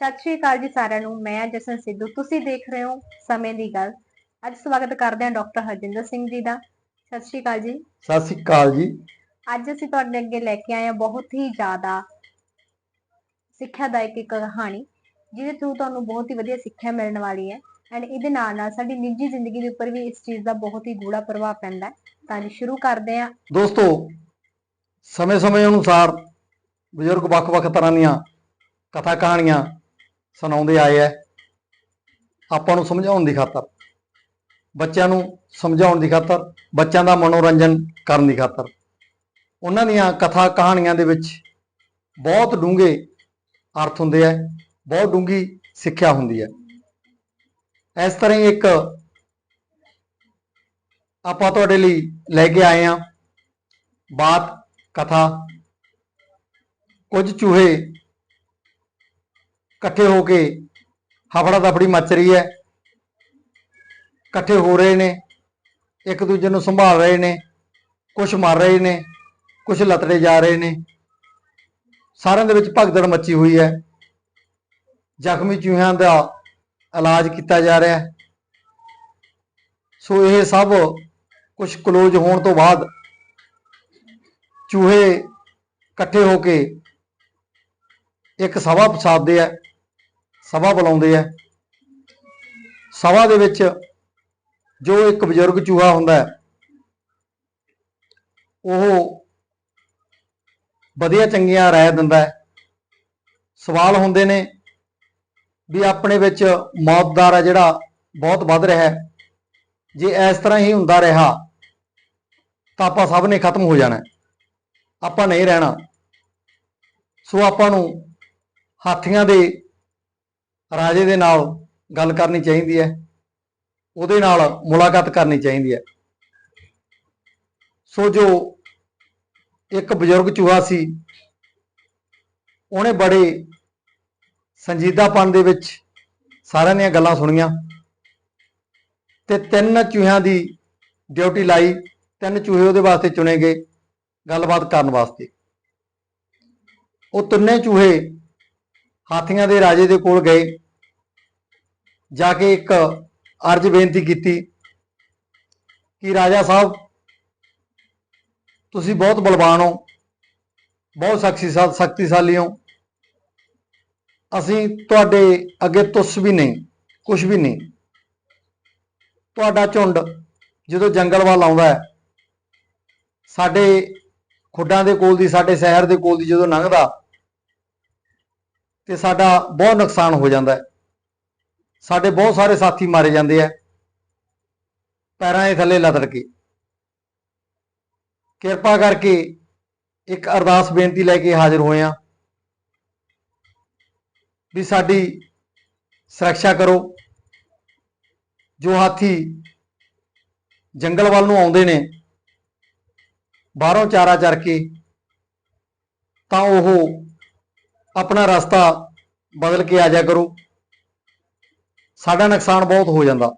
ਸਤਿ ਸ਼੍ਰੀ ਅਕਾਲ ਜੀ ਸਾਰਿਆਂ ਨੂੰ ਮੈਂ ਜਸਨ ਸਿੱਧੂ ਤੁਸੀਂ ਦੇਖ ਰਹੇ ਹੋ ਸਮੇਂ ਦੀ ਗੱਲ। ਅੱਜ ਸਵਾਗਤ ਕਰਦੇ ਹਾਂ ਡਾਕਟਰ ਹਰਜਿੰਦਰ ਸਿੰਘ ਜੀ ਦਾ। ਸਤਿ ਸ਼੍ਰੀ ਅਕਾਲ ਜੀ। ਸਤਿ ਸ੍ਰੀ ਅਕਾਲ ਜੀ। ਅੱਜ ਅਸੀਂ ਤੁਹਾਡੇ ਅੱਗੇ ਲੈ ਕੇ ਆਏ ਹਾਂ ਬਹੁਤ ਹੀ ਜ਼ਿਆਦਾ ਸਿੱਖਿਆਦਾਇਕ ਇੱਕ ਕਹਾਣੀ ਜਿਹਦੇ ਥਰੂ ਤੁਹਾਨੂੰ ਬਹੁਤ ਹੀ ਵਧੀਆ ਸਿੱਖਿਆ ਮਿਲਣ ਵਾਲੀ ਹੈ। ਐਂਡ ਇਹਦੇ ਨਾਲ ਨਾਲ ਸਾਡੀ ਨਿੱਜੀ ਜ਼ਿੰਦਗੀ ਦੇ ਉੱਪਰ ਵੀ ਇਸ ਚੀਜ਼ ਦਾ ਬਹੁਤ ਹੀ ਗੂੜਾ ਪ੍ਰਭਾਵ ਪੈਂਦਾ ਹੈ। ਤਾਂ ਜੀ ਸ਼ੁਰੂ ਕਰਦੇ ਹਾਂ। ਦੋਸਤੋ ਸਮੇਂ-ਸਮੇਂ ਅਨੁਸਾਰ ਬਜ਼ੁਰਗ ਵੱਖ-ਵੱਖ ਤਰ੍ਹਾਂ ਦੀਆਂ ਕਥਾ ਕਹਾਣੀਆਂ ਸੁਣਾਉਂਦੇ ਆਏ ਐ ਆਪਾਂ ਨੂੰ ਸਮਝਾਉਣ ਦੀ ਖਾਤਰ, ਬੱਚਿਆਂ ਨੂੰ ਸਮਝਾਉਣ ਦੀ ਖਾਤਰ, ਬੱਚਿਆਂ ਦਾ ਮਨੋਰੰਜਨ ਕਰਨ ਦੀ ਖਾਤਰ। ਉਹਨਾਂ ਦੀਆਂ ਕਥਾ ਕਹਾਣੀਆਂ ਦੇ ਵਿੱਚ ਬਹੁਤ ਡੂੰਘੇ ਅਰਥ ਹੁੰਦੇ ਐ ਬਹੁਤ ਡੂੰਘੀ ਸਿੱਖਿਆ ਹੁੰਦੀ ਹੈ ਇਸ ਤਰ੍ਹਾਂ ਹੀ ਇੱਕ ਆਪਾਂ ਤੁਹਾਡੇ ਲਈ ਲੈ ਕੇ ਆਏ ਹਾਂ ਬਾਤ, ਕਥਾ, ਕੁਝ ਚੂਹੇ ਇਕੱਠੇ ਹੋ ਕੇ ਹਫੜਾ ਦਫੜੀ ਮਚ ਰਹੀ ਹੈ। ਇਕੱਠੇ ਹੋ ਰਹੇ ਨੇ, ਇੱਕ ਦੂਜੇ ਨੂੰ ਸੰਭਾਲ ਰਹੇ ਨੇ ਕੁਝ ਮਰ ਰਹੇ ਨੇ ਕੁਝ ਲਤੜੇ ਜਾ ਰਹੇ ਨੇ। ਸਾਰਿਆਂ ਦੇ ਵਿੱਚ ਭਗਦੜ ਮੱਚੀ ਹੋਈ ਹੈ। ਜ਼ਖਮੀ ਚੂਹਿਆਂ ਦਾ ਇਲਾਜ ਕੀਤਾ ਜਾ ਰਿਹਾ ਹੈ। ਸੋ ਇਹ ਸਭ ਕੁਝ ਕਲੋਜ਼ ਹੋਣ ਤੋਂ ਬਾਅਦ ਚੂਹੇ ਇਕੱਠੇ ਹੋ ਕੇ ਇੱਕ ਸਭਾ ਪਸਾਦਦੇ ਆ। ਸਭਾ ਬੁਲਾਉਂਦੇ ਆ। ਸਭਾ ਦੇ ਵਿੱਚ ਜੋ ਇੱਕ ਬਜ਼ੁਰਗ ਚੂਹਾ ਹੁੰਦਾ ਹੈ, ਉਹ ਵਧੀਆ ਚੰਗੀਆਂ ਰਾਏ ਦਿੰਦਾ ਹੈ। ਸਵਾਲ ਹੁੰਦੇ ਨੇ ਵੀ ਆਪਣੇ ਵਿੱਚ ਮੌਤ ਦਾ ਹੈ ਜਿਹੜਾ ਬਹੁਤ ਵੱਧ ਰਿਹਾ ਹੈ। ਜੇ ਇਸ ਤਰ੍ਹਾਂ ਹੀ ਹੁੰਦਾ ਰਿਹਾ, ਤਾਂ ਆਪਾਂ ਸਭ ਨੇ ਖਤਮ ਹੋ ਜਾਣਾ ਆਪਾਂ ਨਹੀਂ ਰਹਿਣਾ। ਸੋ ਆਪਾਂ ਨੂੰ ਹਾਥੀਆਂ ਦੇ ਰਾਜੇ ਦੇ ਨਾਲ ਗੱਲ ਕਰਨੀ ਚਾਹੀਦੀ ਹੈ, ਉਹਦੇ ਨਾਲ ਮੁਲਾਕਾਤ ਕਰਨੀ ਚਾਹੀਦੀ ਹੈ। ਸੋ ਜੋ ਇੱਕ ਬਜ਼ੁਰਗ ਚੂਹਾ ਸੀ, ਉਹਨੇ ਬੜੇ ਸੰਜੀਦਾਪਨ ਦੇ ਵਿੱਚ ਸਾਰਿਆਂ ਦੀਆਂ ਗੱਲਾਂ ਸੁਣੀਆਂ ਤੇ ਤਿੰਨ ਚੂਹਿਆਂ ਦੀ ਡਿਊਟੀ ਲਾਈ, ਤਿੰਨ ਚੂਹੇ ਉਹਦੇ ਵਾਸਤੇ ਚੁਣੇ ਗਏ ਗੱਲਬਾਤ ਕਰਨ ਵਾਸਤੇ। ਉਹ ਤਿੰਨੇ ਚੂਹੇ ਹਾਥੀਆਂ ਦੇ ਰਾਜੇ ਦੇ ਕੋਲ ਗਏ। ਜਾ ਕੇ ਇੱਕ ਅਰਜ ਬੇਨਤੀ ਕੀਤੀ ਕਿ ਰਾਜਾ ਸਾਹਿਬ, ਤੁਸੀਂ ਬਹੁਤ ਬਲਵਾਨ ਹੋ, ਬਹੁਤ ਸ਼ਕਤੀਸ਼ਾਲੀ ਸ਼ਕਤੀਸ਼ਾਲੀ ਹੋ। ਅਸੀਂ ਤੁਹਾਡੇ ਅੱਗੇ ਤੁਸ ਵੀ ਨਹੀਂ ਕੁਝ ਵੀ ਨਹੀਂ। ਤੁਹਾਡਾ ਝੁੰਡ ਜਦੋਂ ਜੰਗਲ ਵੱਲ ਆਉਂਦਾ ਹੈ, ਸਾਡੇ ਖੁੱਡਾਂ ਦੇ ਕੋਲ ਦੀ, ਸਾਡੇ ਸ਼ਹਿਰ ਦੇ ਕੋਲ ਦੀ ਜਦੋਂ ਲੰਘਦਾ, ਤੇ ਸਾਡਾ ਬਹੁਤ ਨੁਕਸਾਨ ਹੋ ਜਾਂਦਾ ਹੈ। ਸਾਡੇ ਬਹੁਤ ਸਾਰੇ ਸਾਥੀ ਮਾਰੇ ਜਾਂਦੇ ਆ। ਪੈਰਾਂ ਦੇ ਥੱਲੇ ਲਤੜ ਕੇ। ਕਿਰਪਾ ਕਰਕੇ ਇੱਕ ਅਰਦਾਸ ਬੇਨਤੀ ਲੈ ਕੇ ਹਾਜ਼ਰ ਹੋਏ ਆ ਵੀ ਸਾਡੀ ਸੁਰੱਖਿਆ ਕਰੋ। ਜੋ ਹਾਥੀ ਜੰਗਲ ਵੱਲ ਨੂੰ ਆਉਂਦੇ ਨੇ, ਬਾਹਰੋਂ ਚਾਰਾ ਚਰ ਕੇ, ਤਾਂ ਉਹ ਆਪਣਾ ਰਸਤਾ ਬਦਲ ਕੇ ਆ ਜਾ ਕਰੋ। ਸਾਡਾ ਨੁਕਸਾਨ ਬਹੁਤ ਹੋ ਜਾਂਦਾ।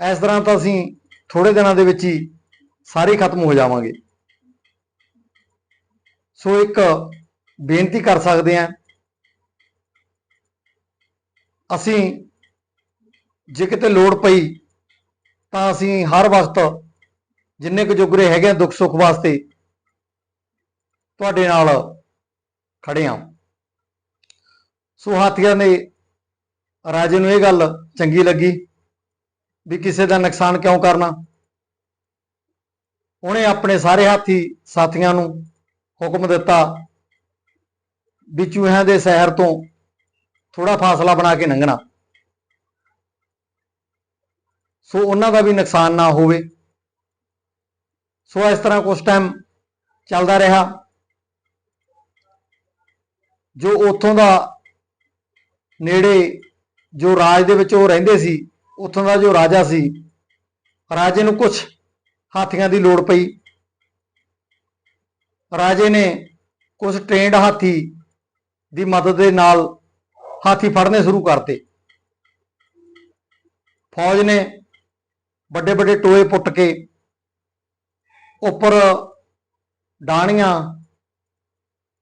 ਇਸ ਤਰ੍ਹਾਂ ਤਾਂ ਅਸੀਂ ਥੋੜੇ ਦਿਨਾਂ ਦੇ ਵਿੱਚ ਹੀ ਸਾਰੇ ਖਤਮ ਹੋ ਜਾਵਾਂਗੇ। ਸੋ ਇੱਕ ਬੇਨਤੀ ਕਰ ਸਕਦੇ ਹਾਂ। ਅਸੀਂ ਜੇ ਕਿਤੇ ਲੋੜ ਪਈ ਤਾਂ ਅਸੀਂ ਹਰ ਵਕਤ ਜਿੰਨੇ ਕੁ ਜੁਗਰੇ ਹੈਗੇ ਆ ਦੁੱਖ ਸੁੱਖ ਵਾਸਤੇ ਤੁਹਾਡੇ ਨਾਲ ਖੜੇ ਹਾਂ। ਸੋ ਹਾਥੀਆਂ ਨੇ ਰਾਜੇ ਨੂੰ ਇਹ ਗੱਲ ਚੰਗੀ ਲੱਗੀ ਵੀ ਕਿਸੇ ਦਾ ਨੁਕਸਾਨ ਕਿਉਂ ਕਰਨਾ। ਉਹਨੇ ਆਪਣੇ ਸਾਰੇ ਹਾਥੀ ਸਾਥੀਆਂ ਨੂੰ ਹੁਕਮ ਦਿੱਤਾ ਵੀ ਚੂਹਿਆਂ ਦੇ ਸ਼ਹਿਰ ਤੋਂ ਥੋੜਾ ਫਾਸਲਾ ਬਣਾ ਕੇ ਲੰਘਣਾ। ਸੋ ਉਹਨਾਂ ਦਾ ਵੀ ਨੁਕਸਾਨ ਨਾ ਹੋਵੇ। ਸੋ ਇਸ ਤਰ੍ਹਾਂ ਕੁਝ ਟਾਈਮ ਚੱਲਦਾ ਰਿਹਾ। ਜੋ ਉੱਥੋਂ ਦਾ ਨੇੜੇ ਜੋ ਰਾਜ ਦੇ ਵਿੱਚ ਉਹ ਰਹਿੰਦੇ ਸੀ, ਉੱਥੋਂ ਦਾ ਜੋ ਰਾਜਾ ਸੀ, ਰਾਜੇ ਨੂੰ ਕੁਝ ਹਾਥੀਆਂ ਦੀ ਲੋੜ ਪਈ। ਰਾਜੇ ਨੇ ਕੁਝ ਟ੍ਰੇਨਡ ਹਾਥੀ ਦੀ ਮਦਦ ਦੇ ਨਾਲ ਹਾਥੀ ਫੜਨੇ ਸ਼ੁਰੂ ਕਰਤੇ। ਫੌਜ ਨੇ ਵੱਡੇ ਵੱਡੇ ਟੋਏ ਪੁੱਟ ਕੇ ਉੱਪਰ ਡਾਣੀਆਂ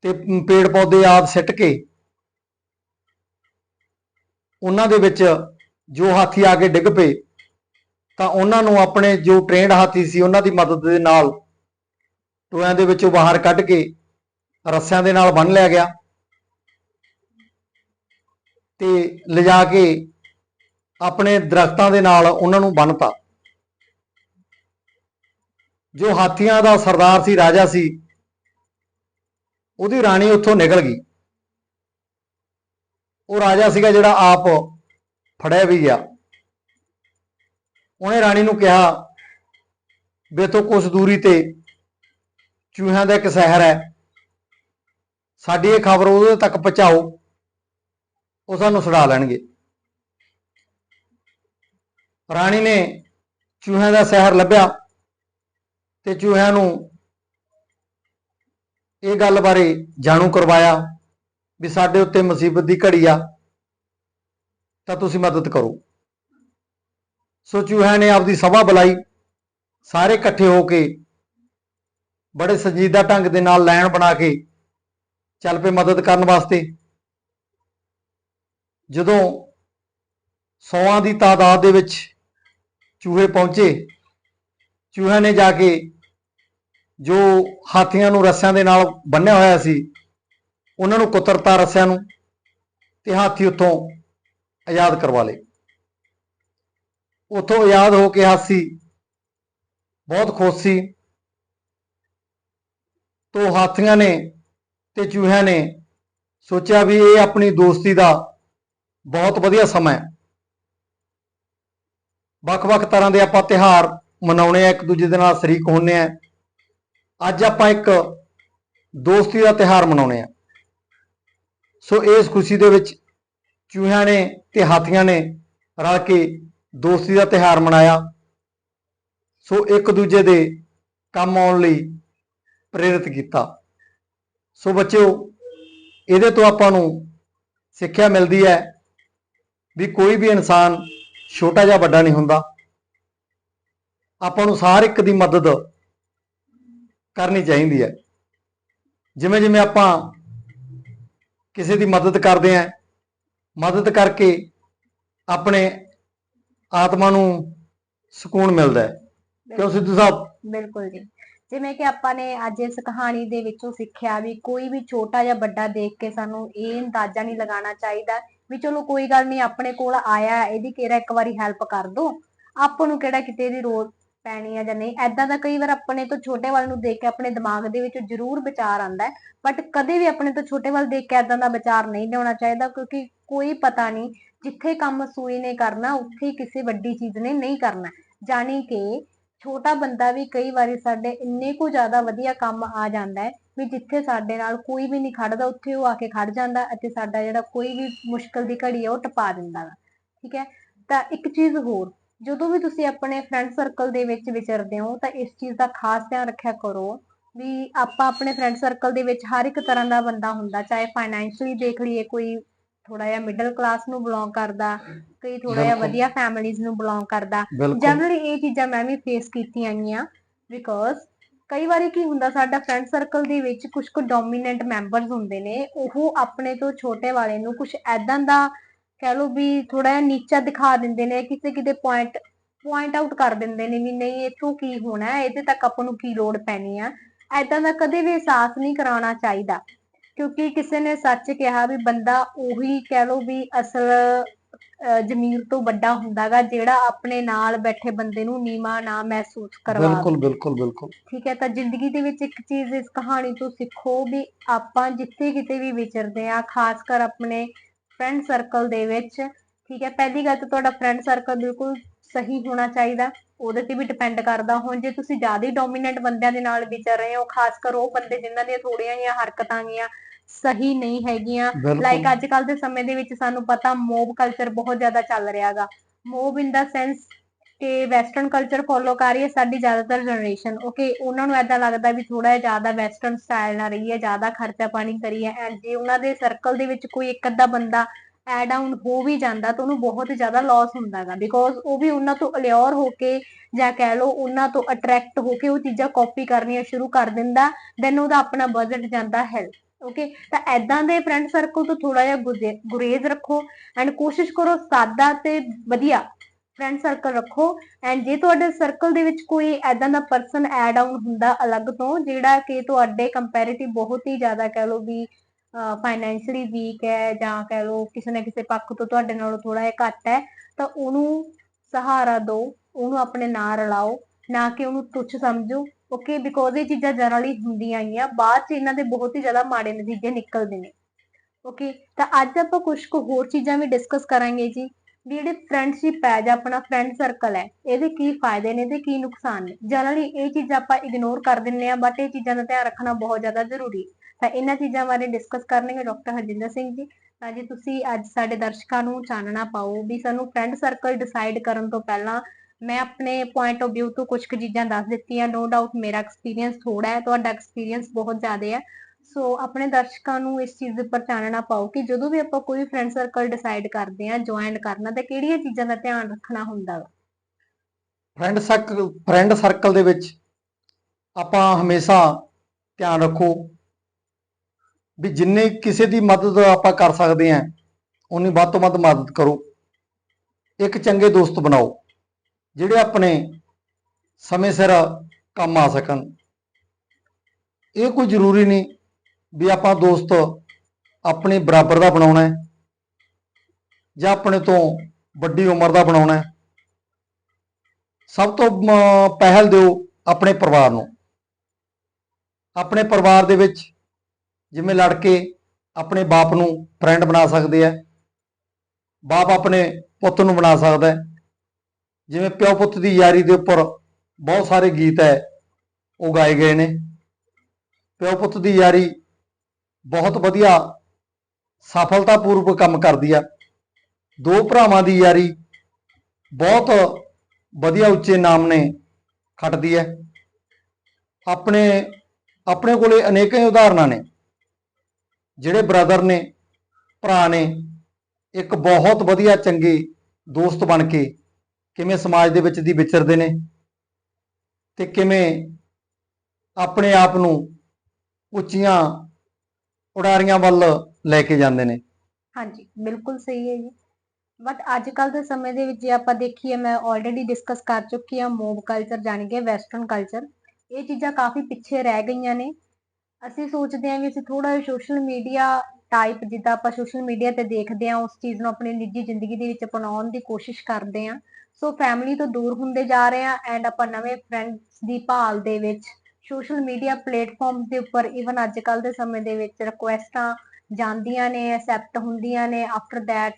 ਤੇ ਪੇੜ ਪੌਦੇ ਆਦ ਸਿੱਟ ਕੇ ਉਹਨਾਂ ਦੇ ਵਿੱਚ ਜੋ ਹਾਥੀ ਆ ਕੇ ਡਿੱਗ ਪਏ, ਤਾਂ ਉਹਨਾਂ ਨੂੰ ਆਪਣੇ ਜੋ ਟ੍ਰੇਨਡ ਹਾਥੀ ਸੀ ਉਹਨਾਂ ਦੀ ਮਦਦ ਦੇ ਨਾਲ ਟੋਇਆਂ ਦੇ ਵਿੱਚੋਂ ਬਾਹਰ ਕੱਢ ਕੇ ਰੱਸਿਆਂ ਦੇ ਨਾਲ ਬੰਨ ਲਿਆ ਗਿਆ ਤੇ ਲਿਜਾ ਕੇ ਆਪਣੇ ਦਰਖਤਾਂ ਦੇ ਨਾਲ ਉਹਨਾਂ ਨੂੰ ਬੰਨਤਾ ਜੋ ਹਾਥੀਆਂ ਦਾ ਸਰਦਾਰ ਸੀ, ਰਾਜਾ ਸੀ, ਉਹਦੀ ਰਾਣੀ ਉੱਥੋਂ ਨਿਕਲ ਗਈ। ਉਹ ਰਾਜਾ ਸੀਗਾ ਜਿਹੜਾ ਆਪ ਫੜਿਆ ਵੀ ਗਿਆ। ਉਹਨੇ ਰਾਣੀ ਨੂੰ ਕਿਹਾ, ਵੀ ਤੋਂ ਕੁਝ ਦੂਰੀ ਤੇ ਚੂਹਿਆਂ ਦਾ ਇੱਕ ਸ਼ਹਿਰ ਹੈ। ਸਾਡੀ ਇਹ ਖਬਰ ਉਹਦੇ ਤੱਕ ਪਹੁੰਚਾਓ, ਉਹ ਸਾਨੂੰ ਛੁਡਾ ਲੈਣਗੇ। ਰਾਣੀ ਨੇ ਚੂਹਿਆਂ ਦਾ ਸ਼ਹਿਰ ਲੱਭਿਆ ਤੇ ਚੂਹਿਆਂ ਨੂੰ ਇਹ ਗੱਲ ਬਾਰੇ ਜਾਣੂ ਕਰਵਾਇਆ। ਵੀ ਸਾਡੇ ਉੱਤੇ ਮੁਸੀਬਤ ਦੀ ਘੜੀ ਆ, ਤਾਂ ਤੁਸੀਂ ਮਦਦ ਕਰੋ। ਸੋ ਚੂਹਿਆਂ ਨੇ ਆਪਦੀ ਸਭਾ ਬੁਲਾਈ, ਸਾਰੇ ਇਕੱਠੇ ਹੋ ਕੇ, ਬੜੇ ਸੰਜੀਦਾ ਢੰਗ ਦੇ ਨਾਲ ਲਾਈਨ ਬਣਾ ਕੇ, ਚੱਲ ਪਏ ਮਦਦ ਕਰਨ ਵਾਸਤੇ। ਜਦੋਂ ਸੌਆਂ ਦੀ ਤਾਦਾਦ ਦੇ ਵਿੱਚ ਚੂਹੇ ਪਹੁੰਚੇ ਚੂਹਿਆਂ ਨੇ ਜਾ ਕੇ ਜੋ ਹਾਥੀਆਂ ਨੂੰ ਰੱਸਿਆਂ ਦੇ ਨਾਲ ਬੰਨਿਆ ਹੋਇਆ ਸੀ ਉਹਨਾਂ ਨੂੰ ਕੁਤਰਤਾ ਰੱਸਿਆਂ ਨੂੰ ਤੇ ਹਾਥੀ ਉੱਥੋਂ ਆਜ਼ਾਦ ਕਰਵਾ ਲਏ। ਉੱਥੋਂ ਆਜ਼ਾਦ ਹੋ ਕੇ ਹਾਥੀ ਬਹੁਤ ਖੁਸ਼ ਸੀ। ਤੋ ਹਾਥੀਆਂ ਨੇ ਤੇ ਚੂਹਿਆਂ ਨੇ ਸੋਚਿਆ ਵੀ ਇਹ ਆਪਣੀ ਦੋਸਤੀ ਦਾ ਬਹੁਤ ਵਧੀਆ ਸਮਾਂ ਹੈ। ਵੱਖ-ਵੱਖ ਤਰ੍ਹਾਂ ਦੇ ਆਪਾਂ ਤਿਹਾਰ ਮਨਾਉਣੇ ਆ, ਇੱਕ ਦੂਜੇ ਦੇ ਨਾਲ ਸ਼ਰੀਕ ਹੁੰਨੇ ਆ। ਅੱਜ ਆਪਾਂ ਇੱਕ ਦੋਸਤੀ ਦਾ ਤਿਹਾਰ ਮਨਾਉਣੇ ਆ। ਸੋ ਇਸ ਖੁਸ਼ੀ ਦੇ ਵਿੱਚ ਚੂਹਿਆਂ ਨੇ ਤੇ ਹਾਥੀਆਂ ਨੇ ਰਲ ਕੇ ਦੋਸਤੀ ਦਾ ਤਿਹਾਰ ਮਨਾਇਆ। ਸੋ ਇੱਕ ਦੂਜੇ ਦੇ ਕੰਮ ਆਉਣ ਲਈ ਪ੍ਰੇਰਿਤ ਕੀਤਾ। ਸੋ ਬੱਚਿਓ, ਇਹਦੇ ਤੋਂ ਆਪਾਂ ਨੂੰ ਸਿੱਖਿਆ ਮਿਲਦੀ ਹੈ ਵੀ ਕੋਈ ਵੀ ਇਨਸਾਨ ਛੋਟਾ ਜਾਂ ਵੱਡਾ ਨਹੀਂ ਹੁੰਦਾ। ਆਪਾਂ ਨੂੰ ਸਾਰ ਇੱਕ ਦੀ ਮਦਦ ਕਰਨੀ ਚਾਹੀਦੀ ਹੈ। ਜਿਵੇਂ ਜਿਵੇਂ ਆਪਾਂ ਕਿਸੇ ਦੀ ਮਦਦ ਕਰਦੇ ਆਂ। ਮਦਦ ਕਰਕੇ ਆਪਣੇ ਆਤਮਾ ਨੂੰ ਸਕੂਨ ਮਿਲਦਾ ਹੈ। ਕਿਉਂ ਸਿੱਧੂ ਸਾਹਿਬ? ਬਿਲਕੁਲ ਜੀ। ਜਿਵੇਂ ਕਿ ਆਪਾਂ ਨੇ ਅੱਜ ਇਸ ਕਹਾਣੀ ਦੇ ਵਿੱਚੋਂ ਸਿੱਖਿਆ ਵੀ ਕੋਈ ਵੀ ਛੋਟਾ ਜਾਂ ਵੱਡਾ ਦੇਖ ਕੇ ਸਾਨੂੰ ਇਹ ਅੰਦਾਜ਼ਾ ਨਹੀਂ ਲਗਾਉਣਾ ਚਾਹੀਦਾ ਵੀ ਚਲੋ ਕੋਈ ਗੱਲ ਨਹੀਂ ਆਪਣੇ ਕੋਲ ਆਇਆ ਇਹਦੀ ਕਿਹੜਾ ਇੱਕ ਵਾਰੀ ਹੈਲਪ ਕਰ ਦੋ। ਆਪਾਂ ਨੂੰ ਕਿਹੜਾ ਕਿਤੇ ਦੀ ਲੋੜ ਪੈਣੀ ਆ ਜਾਂ ਨਹੀਂ ਐਦਾਂ ਦਾ ਕਈ ਵਾਰ ਆਪਣੇ ਤੋਂ ਛੋਟੇ ਵੱਲ ਨੂੰ ਦੇਖ ਕੇ ਆਪਣੇ ਦਿਮਾਗ ਦੇ ਵਿੱਚ ਜ਼ਰੂਰ ਵਿਚਾਰ ਆਉਂਦਾ ਹੈ ਬਟ ਕਦੇ ਵੀ ਆਪਣੇ ਤੋਂ ਛੋਟੇ ਵੱਲ ਦੇਖ ਕੇ ਐਦਾਂ ਦਾ ਵਿਚਾਰ ਨਹੀਂ ਲਿਆਉਣਾ ਚਾਹੀਦਾ ਕਿਉਂਕਿ ਕੋਈ ਪਤਾ ਨਹੀਂ ਜਿੱਥੇ ਕੰਮ ਸੂਈ ਨੇ ਕਰਨਾ, ਉੱਥੇ ਕਿਸੇ ਵੱਡੀ ਚੀਜ਼ ਨੇ ਨਹੀਂ ਕਰਨਾ। ਜਾਣੀ ਕਿ ਛੋਟਾ ਬੰਦਾ ਵੀ ਕਈ ਵਾਰੀ ਸਾਡੇ ਇੰਨੇ ਕੁ ਜ਼ਿਆਦਾ ਵਧੀਆ ਕੰਮ ਆ ਜਾਂਦਾ ਹੈ ਵੀ ਜਿੱਥੇ ਸਾਡੇ ਨਾਲ ਕੋਈ ਵੀ ਨਹੀਂ ਖੜਦਾ, ਉੱਥੇ ਉਹ ਆ ਕੇ ਖੜ ਜਾਂਦਾ ਅਤੇ ਸਾਡਾ ਜਿਹੜਾ ਕੋਈ ਵੀ ਮੁਸ਼ਕਲ ਦੀ ਘੜੀ ਹੈ ਉਹ ਟਪਾ ਦਿੰਦਾ ਵਾ। ਠੀਕ ਹੈ? ਤਾਂ ਇੱਕ ਚੀਜ਼ ਹੋਰ ਜਦੋਂ ਵੀ ਤੁਸੀਂ ਆਪਣੇ ਫਰੈਂਡ ਸਰਕਲ ਦੇ ਵਿੱਚ ਵਿਚਰਦੇ ਹੋ ਤਾਂ ਇਸ ਚੀਜ਼ ਦਾ ਖਾਸ ਧਿਆਨ ਰੱਖਿਆ ਕਰੋ ਵੀ ਆਪਾਂ ਆਪਣੇ ਫਰੈਂਡ ਸਰਕਲ ਦੇ ਵਿੱਚ ਹਰ ਇੱਕ ਤਰ੍ਹਾਂ ਦਾ ਬੰਦਾ ਹੁੰਦਾ ਚਾਹੇ ਫਾਈਨੈਂਸ਼ੀਅਲੀ ਦੇਖ ਲਈਏ ਕੋਈ ਥੋੜਾ ਜਿਹਾ ਮਿਡਲ ਕਲਾਸ ਨੂੰ ਬਿਲੋਂਗ ਕਰਦਾ ਕਈ ਥੋੜਾ ਜਿਹਾ। ਵਧੀਆ ਫੈਮਿਲੀਜ਼ ਨੂੰ ਬਿਲੋਂਗ ਕਰਦਾ ਜਨਰਲੀ ਇਹ ਚੀਜ਼ਾਂ ਮੈਂ ਵੀ ਫੇਸ ਕੀਤੀਆਂ ਗਈਆਂ ਬਿਕੋਜ਼ ਕਈ ਵਾਰੀ ਕੀ ਹੁੰਦਾ ਸਾਡਾ ਫਰੈਂਡ ਸਰਕਲ ਦੇ ਵਿੱਚ ਕੁਝ ਕੁ ਡੋਮੀਨੈਂਟ ਮੈਂਬਰਸ ਹੁੰਦੇ ਨੇ ਉਹ ਆਪਣੇ ਤੋਂ ਛੋਟੇ ਵਾਲੇ ਨੂੰ ਕੁਝ ਐਦਾਂ ਦਾ ਕਹਿ ਲਓ ਵੀ ਥੋੜਾ ਨੀਚਾ ਦਿਖਾ ਦਿੰਦੇ ਨੇ ਕਿਸੇ ਕਿਤੇ ਪੁਆਇੰਟ ਪੁਆਇੰਟ ਆਊਟ ਕਰ ਦਿੰਦੇ ਨੇ ਵੀ ਨਹੀਂ ਇੱਥੋਂ ਕੀ ਹੋਣਾ ਹੈ ਇਹਦੇ ਤੱਕ ਆਪਾਂ ਨੂੰ ਕੀ ਲੋੜ ਪੈਣੀ ਆ। ਐਦਾਂ ਦਾ ਕਦੇ ਵੀ ਅਹਿਸਾਸ ਨਹੀਂ ਕਰਾਉਣਾ ਚਾਹੀਦਾ। ਕਿਉਂਕਿ ਕਿਸੇ ਨੇ ਸੱਚ ਕਿਹਾ ਵੀ ਬੰਦਾ ਉਹੀ ਕਹਿ ਵੀ ਅਸਲ ਜ਼ਮੀਰ ਤੋਂ ਵੱਡਾ ਹੁੰਦਾਗਾ ਜਿਹੜਾ ਆਪਣੇ ਨਾਲ ਬੈਠੇ ਬੰਦੇ ਨੂੰ ਨੀਵਾਂ ਨਾ ਮਹਿਸੂਸ ਕਰਵਾਵੇ ਬਿਲਕੁਲ ਬਿਲਕੁਲ ਬਿਲਕੁਲ। ਠੀਕ ਹੈ ਤਾਂ ਜ਼ਿੰਦਗੀ ਦੇ ਵਿੱਚ ਇੱਕ ਚੀਜ਼ ਇਸ ਕਹਾਣੀ ਤੋਂ ਸਿੱਖੋ ਵੀ ਆਪਾਂ ਜਿੱਥੇ ਕਿਤੇ ਵੀ ਵਿਚਰਦੇ ਆ ਖਾਸ ਕਰ ਆਪਣੇ ਫਰੈਂਡ ਸਰਕਲ ਦੇ ਵਿੱਚ ਠੀਕ ਹੈ? ਪਹਿਲੀ ਗੱਲ ਤਾਂ ਤੁਹਾਡਾ ਫਰੈਂਡ ਸਰਕਲ ਬਿਲਕੁਲ ਸਹੀ ਹੋਣਾ ਚਾਹੀਦਾ। ਉਹਦੇ ਤੇ ਵੀ ਡਿਪੈਂਡ ਕਰਦਾ। ਹੁਣ ਜੇ ਤੁਸੀਂ ਜ਼ਿਆਦਾ ਡੋਮੀਨੈਂਟ ਬੰਦਿਆਂ ਦੇ ਨਾਲ ਵਿਚਰ ਰਹੇ ਹੋ ਖਾਸ ਕਰ ਉਹ ਬੰਦੇ ਜਿਨ੍ਹਾਂ ਦੀਆਂ ਥੋੜੀਆਂ ਜਿਹੀਆਂ ਹਰਕਤਾਂ ਗੀਆਂ ਸਹੀ ਨਹੀਂ ਹੈਗੀਆਂ। ਲਾਈਕ ਅੱਜ ਕੱਲ ਦੇ ਸਮੇਂ ਦੇ ਵਿੱਚ ਸਾਨੂੰ ਪਤਾ ਮੋਬ ਕਲਚਰ ਬਹੁਤ ਜ਼ਿਆਦਾ ਚੱਲ ਰਿਹਾਗਾ। ਮੋਬ ਇਨ ਦਾ ਸੈਂਸ ਤੇ ਵੈਸਟਰਨ ਕਲਚਰ ਫੋਲੋ ਕਰ ਰਹੀ ਹੈ ਸਾਡੀ ਜ਼ਿਆਦਾਤਰ ਜਨਰੇਸ਼ਨ ਓਕੇ ਉਹਨਾਂ ਨੂੰ ਐਦਾਂ ਲੱਗਦਾ ਵੀ ਥੋੜਾ ਜ਼ਿਆਦਾ ਵੈਸਟਰਨ ਸਟਾਈਲ ਨਾਲ ਰਹੀ ਹੈ, ਜ਼ਿਆਦਾ ਖਰਚਾ ਪਾਣੀ ਕਰੀ ਹੈ। ਐਂਡ ਜੇ ਉਹਨਾਂ ਦੇ ਸਰਕਲ ਦੇ ਵਿੱਚ ਕੋਈ ਇੱਕ ਅੱਧਾ ਬੰਦਾ ਐਡ ਆਨ ਹੋ ਵੀ ਜਾਂਦਾ ਤਾਂ ਉਹਨੂੰ ਬਹੁਤ ਜ਼ਿਆਦਾ ਲਾਸ ਹੁੰਦਾਗਾ ਬਿਕੋਜ਼ ਉਹ ਵੀ ਉਹਨਾਂ ਤੋਂ ਅਲਿਓਰ ਹੋ ਕੇ ਜਾਂ ਕਹਿ ਲਓ ਉਹਨਾਂ ਤੋਂ ਅਟਰੈਕਟ ਹੋ ਕੇ ਉਹ ਚੀਜ਼ਾਂ ਕਾਪੀ ਕਰਨੀਆਂ ਸ਼ੁਰੂ ਕਰ ਦਿੰਦਾ ਦੈਨ ਉਹਦਾ ਆਪਣਾ ਬਜਟ ਜਾਂਦਾ ਹੈ ਓਕੇ ਤਾਂ ਐਦਾਂ ਦੇ ਫਰੈਂਡ ਸਰਕਲ ਤੋਂ ਥੋੜਾ ਜਿਹਾ ਗੁਰੇਜ਼ ਰੱਖੋ। ਐਂਡ ਕੋਸ਼ਿਸ਼ ਕਰੋ ਸਾਦਾ ਤੇ ਵਧੀਆ ਫਰੈਂਡ ਸਰਕਲ ਰੱਖੋ ਐਂਡ ਜੇ ਤੁਹਾਡੇ ਸਰਕਲ ਦੇ ਵਿੱਚ ਕੋਈ ਐਦਾਂ ਦਾ ਪਰਸਨ ਐਡ ਆਨ ਹੁੰਦਾ ਅਲੱਗ ਤੋਂ, ਜਿਹੜਾ ਕਿ ਤੁਹਾਡੇ ਕੰਪੈਰੀਟਿਵ ਬਹੁਤ ਹੀ ਜ਼ਿਆਦਾ ਕਹਿ ਲਓ ਵੀ ਫਾਈਨੈਂਸ਼ੀਅਲੀ ਵੀਕ ਹੈ ਜਾਂ ਕਹਿ ਲਓ ਕਿਸੇ ਨਾ ਕਿਸੇ ਪੱਖ ਤੋਂ ਤੁਹਾਡੇ ਨਾਲੋਂ ਥੋੜਾ ਜਿਹਾ ਘੱਟ ਹੈ, ਤਾਂ ਉਹਨੂੰ ਸਹਾਰਾ ਦਿਓ, ਉਹਨੂੰ ਆਪਣੇ ਨਾਲ ਰਲਾਓ, ਨਾ ਕਿ ਉਹਨੂੰ ਤੁੱਛ ਸਮਝੋ ਓਕੇ ਬਿਕੋਜ਼ ਇਹ ਚੀਜ਼ਾਂ ਜਨਰਲੀ ਹੁੰਦੀਆਂ ਹੀ ਆ, ਬਾਅਦ ਚ ਇਹਨਾਂ ਦੇ ਬਹੁਤ ਹੀ ਜ਼ਿਆਦਾ ਮਾੜੇ ਨਤੀਜੇ ਨਿਕਲਦੇ ਨੇ ਓਕੇ ਤਾਂ ਅੱਜ ਆਪਾਂ ਕੁਝ ਕੁ ਹੋਰ ਚੀਜ਼ਾਂ ਵੀ ਡਿਸਕਸ ਕਰਾਂਗੇ ਜੀ। ਵੀ ਜਿਹੜੇ ਫਰੈਂਡਸ਼ਿਪ ਹੈ ਜਾਂ ਆਪਣਾ ਫਰੈਂਡ ਸਰਕਲ ਹੈ, ਇਹਦੇ ਕੀ ਫਾਇਦੇ ਨੇ ਤੇ ਕੀ ਨੁਕਸਾਨ ਨੇ? ਜਨਰਲੀ ਇਹ ਚੀਜ਼ਾਂ ਆਪਾਂ ਇਗਨੋਰ ਕਰ ਦਿੰਨੇ ਆ ਬਟ ਇਹ ਚੀਜ਼ਾਂ ਦਾ ਧਿਆਨ ਰੱਖਣਾ ਬਹੁਤ ਜ਼ਿਆਦਾ ਜ਼ਰੂਰੀ ਤਾਂ ਇਹਨਾਂ ਚੀਜ਼ਾਂ ਬਾਰੇ ਡਿਸਕਸ ਕਰਨਗੇ ਡਾਕਟਰ ਹਰਜਿੰਦਰ ਸਿੰਘ ਜੀ। ਤਾਂ ਜੀ ਤੁਸੀਂ ਅੱਜ ਸਾਡੇ ਦਰਸ਼ਕਾਂ ਨੂੰ ਚਾਨਣਾ ਪਾਓ ਵੀ ਸਾਨੂੰ ਫਰੈਂਡ ਸਰਕਲ ਡਿਸਾਈਡ ਕਰਨ ਤੋਂ ਪਹਿਲਾਂ ਮੈਂ ਆਪਣੇ ਪੁਆਇੰਟ ਆਫ View ਤੋਂ ਕੁਝ ਕੁ ਚੀਜ਼ਾਂ ਦੱਸ ਦਿੱਤੀਆਂ। ਨੋ ਡਾਊਟ ਮੇਰਾ ਐਕਸਪੀਰੀਅੰਸ ਥੋੜਾ ਹੈ, ਤੁਹਾਡਾ ਐਕਸਪੀਰੀਅੰਸ ਬਹੁਤ ਜ਼ਿਆਦਾ ਹੈ। ਸੋ ਆਪਣੇ ਦਰਸ਼ਕਾਂ ਨੂੰ ਇਸ ਚੀਜ਼ ਦੇ ਉੱਪਰ ਚਾਨਣਾ ਪਾਓ ਕਿ ਜਦੋਂ ਵੀ ਆਪਾਂ ਕੋਈ ਫਰੈਂਡ ਸਰਕਲ ਡਿਸਾਈਡ ਕਰਦੇ ਹਾਂ ਜੁਆਇਨ ਕਰਨਾ, ਤਾਂ ਕਿਹੜੀਆਂ ਚੀਜ਼ਾਂ ਦਾ ਧਿਆਨ ਰੱਖਣਾ ਹੁੰਦਾ ਵਾ? ਫਰੈਂਡ ਸਰਕਲ ਫਰੈਂਡ ਸਰਕਲ ਦੇ ਵਿੱਚ ਆਪਾਂ ਹਮੇਸ਼ਾ ਧਿਆਨ ਰੱਖੋ ਵੀ ਜਿੰਨੇ ਕਿਸੇ ਦੀ ਮਦਦ ਆਪਾਂ ਕਰ ਸਕਦੇ ਹਾਂ ਉਨੀ ਵੱਧ ਤੋਂ ਵੱਧ ਮਦਦ ਕਰੋ। ਇੱਕ ਚੰਗੇ ਦੋਸਤ ਬਣਾਓ, ਜਿਹੜੇ ਆਪਣੇ ਸਮੇਂ ਸਿਰ ਕੰਮ ਆ ਸਕਣ। ਇਹ ਕੋਈ ਜ਼ਰੂਰੀ ਨਹੀਂ ਵੀ ਆਪਾਂ ਦੋਸਤ ਆਪਣੇ ਬਰਾਬਰ ਦਾ ਬਣਾਉਣਾ ਹੈ ਜਾਂ ਆਪਣੇ ਤੋਂ ਵੱਡੀ ਉਮਰ ਦਾ ਬਣਾਉਣਾ ਹੈ। ਸਭ ਤੋਂ ਪਹਿਲ ਦਿਓ ਆਪਣੇ ਪਰਿਵਾਰ ਨੂੰ। ਆਪਣੇ ਪਰਿਵਾਰ ਦੇ ਵਿੱਚ ਜਿਵੇਂ ਲੜਕੇ ਆਪਣੇ ਬਾਪ ਨੂੰ ਫਰੈਂਡ ਬਣਾ ਸਕਦੇ ਆ ਬਾਪ ਆਪਣੇ ਪੁੱਤ ਨੂੰ ਬਣਾ ਸਕਦਾ ਹੈ। ਜਿਵੇਂ ਪਿਓ ਪੁੱਤ ਦੀ ਯਾਰੀ ਦੇ ਉੱਪਰ ਬਹੁਤ ਸਾਰੇ ਗੀਤ ਹੈ, ਉਹ ਗਾਏ ਗਏ ਨੇ। ਪਿਓ ਪੁੱਤ ਦੀ ਯਾਰੀ ਬਹੁਤ ਵਧੀਆ ਸਫਲਤਾਪੂਰਵਕ ਕੰਮ ਕਰਦੀ ਆ। ਦੋ ਭਰਾਵਾਂ ਦੀ ਯਾਰੀ ਬਹੁਤ ਵਧੀਆ ਉੱਚੇ ਨਾਮ ਨੇ ਖੱਟਦੀ ਹੈ ਆਪਣੇ ਆਪਣੇ ਕੋਲੇ ਅਨੇਕਾਂ ਹੀ ਉਦਾਹਰਨਾਂ ਨੇ। ਜਿਹੜੇ ਬ੍ਰਦਰ ਨੇ, ਭਰਾ ਨੇ, ਇੱਕ ਬਹੁਤ ਵਧੀਆ ਚੰਗੇ ਦੋਸਤ ਬਣ ਕੇ ਕਿਵੇਂ ਸਮਾਜ ਦੇ ਵਿੱਚ ਦੀ ਵਿਚਰਦੇ ਨੇ ਤੇ ਕਿਵੇਂ ਆਪਣੇ ਆਪ ਨੂੰ ਉੱਚੀਆਂ ਉਡਾਰੀਆਂ ਵੱਲ ਲੈ ਕੇ ਜਾਂਦੇ ਨੇ। ਹਾਂਜੀ, ਬਿਲਕੁਲ ਸਹੀ ਹੈ ਜੀ। ਬਟ ਅੱਜ ਕੱਲ ਦੇ ਸਮੇਂ ਦੇ ਵਿੱਚ ਜੇ ਆਪਾਂ ਦੇਖੀਏ, ਮੈਂ ਆਲਰੇਡੀ ਡਿਸਕਸ ਕਰ ਚੁੱਕੀ ਹਾਂ ਮੋਬ ਕਲਚਰ ਜਾਣੀ ਕਿ ਵੈਸਟਰਨ ਕਲਚਰ ਇਹ ਚੀਜ਼ਾਂ ਕਾਫੀ ਪਿੱਛੇ ਰਹਿ ਗਈਆਂ ਨੇ। ਅਸੀਂ ਸੋਚਦੇ ਹਾਂ ਵੀ ਅਸੀਂ ਥੋੜਾ ਜਿਹਾ ਸੋਸ਼ਲ ਮੀਡੀਆ ਟਾਈਪ ਜਿੱਦਾਂ ਆਪਾਂ ਸੋਸ਼ਲ ਮੀਡੀਆ ਤੇ ਦੇਖਦੇ ਹਾਂ, ਉਸ ਚੀਜ਼ ਨੂੰ ਆਪਣੀ ਨਿੱਜੀ ਜ਼ਿੰਦਗੀ ਦੇ ਵਿੱਚ ਅਪਣਾਉਣ ਦੀ ਕੋਸ਼ਿਸ਼ ਕਰਦੇ ਹਾਂ। ਸੋ ਫੈਮਿਲੀ ਤੋਂ ਦੂਰ ਹੁੰਦੇ ਜਾ ਰਹੇ ਹਾਂ ਐਂਡ ਆਪਾਂ ਨਵੇਂ ਫਰੈਂਡਸ ਦੀ ਭਾਲ ਦੇ ਵਿੱਚ ਸੋਸ਼ਲ ਮੀਡੀਆ ਪਲੇਟਫਾਰਮ ਦੇ ਉੱਪਰ ਇਵਨ ਅੱਜ ਕੱਲ ਦੇ ਸਮੇਂ ਦੇ ਵਿੱਚ ਰਿਕੁਐਸਟਾਂ ਜਾਂਦੀਆਂ ਨੇ ਐਕਸੈਪਟ ਹੁੰਦੀਆਂ ਨੇ after that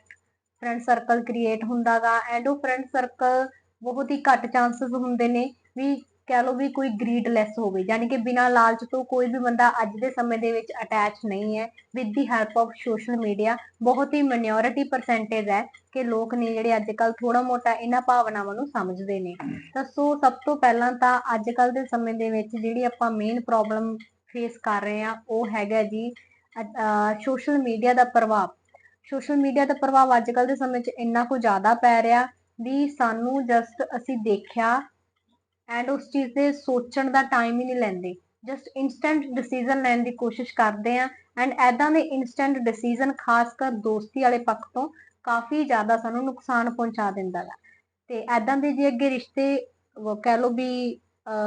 friend circle create ਹੁੰਦਾਗਾ ਐਂਡ ਉਹ ਫਰੈਂਡ ਸਰਕਲ ਬਹੁਤ ਹੀ ਘੱਟ ਚਾਂਸਸ ਹੁੰਦੇ ਨੇ ਵੀ ਕਹਿ ਲਓ ਵੀ ਕੋਈ ਗਰੀਡਲੈਸ ਹੋਵੇ ਯਾਨੀ ਕਿ ਬਿਨਾਂ ਲਾਲਚ ਤੋਂ ਕੋਈ ਵੀ ਬੰਦਾ ਅੱਜ ਦੇ ਸਮੇਂ ਦੇ ਵਿੱਚ ਅਟੈਚ ਨਹੀਂ ਹੈ with the help of social media ਬਹੁਤ ਹੀ ਮਿਨੋਰਿਟੀ ਪਰਸੈਂਟੇਜ ਹੈ ਕਿ ਲੋਕ ਨੇ ਜਿਹੜੇ ਅੱਜ ਕੱਲ ਥੋੜਾ ਮੋਟਾ ਇਹਨਾਂ ਭਾਵਨਾਵਾਂ ਨੂੰ ਸਮਝਦੇ ਨੇ। ਤਾਂ ਸੋ ਸਭ ਤੋਂ ਪਹਿਲਾਂ ਤਾਂ ਅੱਜ ਕੱਲ ਦੇ ਸਮੇਂ ਦੇ ਵਿੱਚ ਜਿਹੜੀ ਆਪਾਂ ਮੇਨ ਪ੍ਰੋਬਲਮ ਫੇਸ ਕਰ ਰਹੇ ਹਾਂ, ਉਹ ਹੈਗਾ ਜੀ ਸੋਸ਼ਲ ਮੀਡੀਆ ਦਾ ਪ੍ਰਭਾਵ। ਸੋਸ਼ਲ ਮੀਡੀਆ ਦਾ ਪ੍ਰਭਾਵ ਅੱਜ ਕੱਲ ਦੇ ਸਮੇਂ 'ਚ ਇੰਨਾ ਕੁ ਜ਼ਿਆਦਾ ਪੈ ਰਿਹਾ ਵੀ ਸਾਨੂੰ ਜਸਟ ਅਸੀਂ ਦੇਖਿਆ ਐਂਡ ਉਸ ਚੀਜ਼ ਤੇ ਸੋਚਣ ਦਾ ਟਾਈਮ ਹੀ ਨਹੀਂ ਲੈਂਦੇ। ਜਸਟ ਇਨਸਟੈਂਟ ਡਿਸੀਜਨ ਲੈਣ ਦੀ ਕੋਸ਼ਿਸ਼ ਕਰਦੇ ਆ ਐਂਡ ਐਦਾਂ ਦੇ ਇਨਸਟੈਂਟ ਡਿਸੀਜਨ ਖਾਸ ਕਰ ਦੋਸਤੀ ਵਾਲੇ ਪੱਖ ਤੋਂ ਕਾਫੀ ਜ਼ਿਆਦਾ ਸਾਨੂੰ ਨੁਕਸਾਨ ਪਹੁੰਚਾ ਦਿੰਦਾ ਹੈ ਤੇ ਐਦਾਂ ਦੇ ਜੇ ਅੱਗੇ ਰਿਸ਼ਤੇ ਕਹਿ ਲਓ ਵੀ